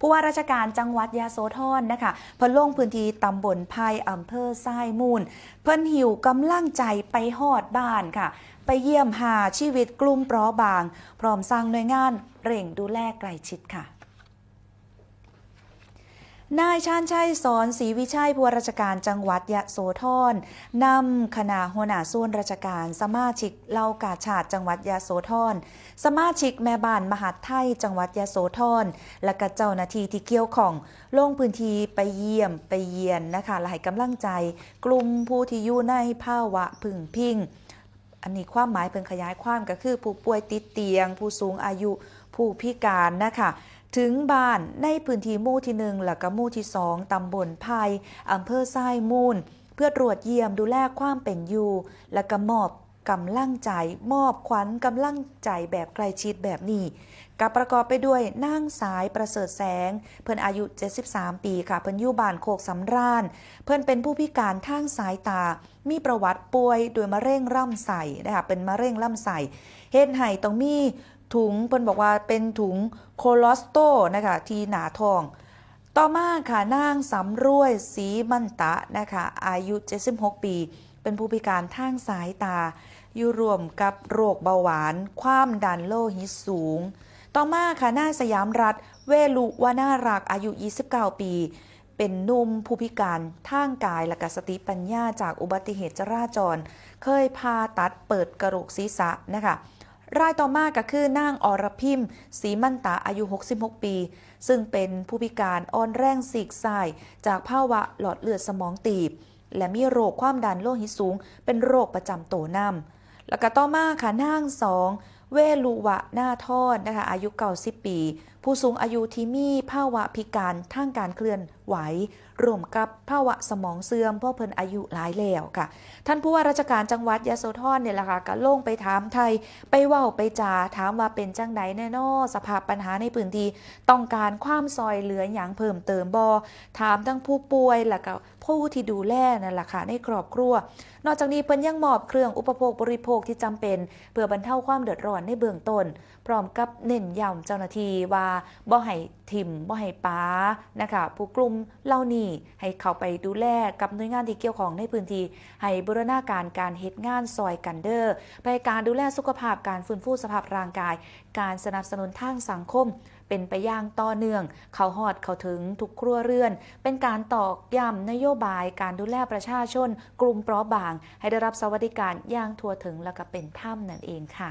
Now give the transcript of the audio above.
ผู้ว่าราชการจังหวัดยาโสธรนะคะเพิ่นลงพื้นที่ตำบลไผ่อำเภอทรมูล เพิ่นหิวกำลังใจไปหอดบ้านค่ะ ไปเยี่ยมหาชีวิตกลุ่มเปราะบาง พร้อมสร้างหน่วยงานเร่งดูแลใกล้ชิดค่ะ นายชาญชัยสอนศรีวิชัยผู้ว่าราชการจังหวัดยะโสธรนำคณะหัวหน้าส่วนราชการ สมาชิกเหล่ากาชาติจังหวัดยะโสธรสมาชิกแม่บ้านมหาดไทยจังหวัดยะโสธรและก็เจ้าหน้าที่ที่เกี่ยวข้องลงพื้นที่ไปเยี่ยมไปเยียนนะคะและให้กำลังใจ กลุ่มผู้ที่อยู่ในภาวะพึ่งพิงอันนี้ความหมายเป็นขยายความก็คือผู้ป่วยติดเตียง ผู้สูงอายุผู้พิการนะคะ ถึงบ้านในพื้นที่หมู่ที่หนึ่งและก็หมู่ที่สองตำบลไผ่อำเภอทรายมูล เพื่อตรวจเยี่ยมดูแลความเป็นอยู่ และก็มอบกำลังใจมอบขวัญกำลังใจแบบใกล้ชิดแบบนี้กับประกอบไปด้วยนางสายประเสริฐแสง เพิ่นอายุ 73 ปีค่ะ เพิ่นอยู่บ้านโคกสำราญ เพิ่นเป็นผู้พิการทางสายตา มีประวัติป่วยด้วยมะเร็งร่ำไส้นะคะเป็นมะเร็งร่ำไส้เฮ็ดให้ต้องมี ถุงเพิ่นบอกว่าเป็นถุงโคลอสโตนะคะที่หนาทอง ต่อมาค่ะนางสำรวยศรีมันตะนะคะอายุ 76 ปี เป็นผู้พิการทางสายตา อยู่รวมกับโรคเบาหวาน ความดันโลหิตสูง ต่อมาค่ะนายสยามรัฐ เวลุวานารักอายุ 29 ปี เป็นนุ่มผู้พิการทางกายและกสติปัญญาจากอุบัติเหตุจราจร เคยพาตัดเปิดกระโหลกศีรษะนะคะ รายต่อมาก็คือนางอรพิมศรีมันตาอายุ 66 ปี ซึ่งเป็นผู้พิการอ่อนแรงสีกสาย จากภาวะหลอดเลือดสมองตีบ และมีโรคความดันโลหิตสูง เป็นโรคประจำตัวนำแล้วก็ต่อมาค่ะนางสองเวลุวะหน้าทอดนะคะอายุ90ปีผู้สูงอายุที่มีภาวะพิการทางการเคลื่อนไหวรวมกับภาวะสมองเสื่อมเพราะเพิ่นอายุหลายแล้วค่ะ ท่านผู้ว่าราชการจังหวัดยะโสธรเนี่ยแหละค่ะก็ลงไปถามไทย ไปเว้าไปจาถามว่าเป็นจังใดแน่นอสภาพปัญหาในพื้นที่ต้องการความซอยเหลืออย่างเพิ่มเติมบอถามทั้งผู้ป่วยและก็ผู้ที่ดูแลนั่นแหละค่ะในครอบครัว นอกจากนี้เพิ่นยังมอบเครื่องอุปโภคบริโภคที่จำเป็น เพื่อบรรเทาความเดือดร้อนในเบื้องต้น พร้อมกับเน้นย้ำเจ้าหน้าที่ว่าบ่ให้ทิมบ่ให้ป้านะคะผู้กลุ่มเหล่านี้ให้เข้าไปดูแลกับหน่วยงานที่เกี่ยวข้องในพื้นที่ให้บูรณาการการเฮ็ดงานซอยกันเดอร์ไปการดูแลสุขภาพการฟื้นฟูสภาพร่างกาย การสนับสนุนทางสังคม เป็นไปอย่างต่อเนื่อง เขาหอดเขาถึงทุกครัวเรือน เป็นการตอกย้ำนโยบายการดูแลประชาชน กลุ่มเปราะบาง ให้ได้รับสวัสดิการอย่างทั่วถึงและก็เป็นธรรมนั่นเองค่ะ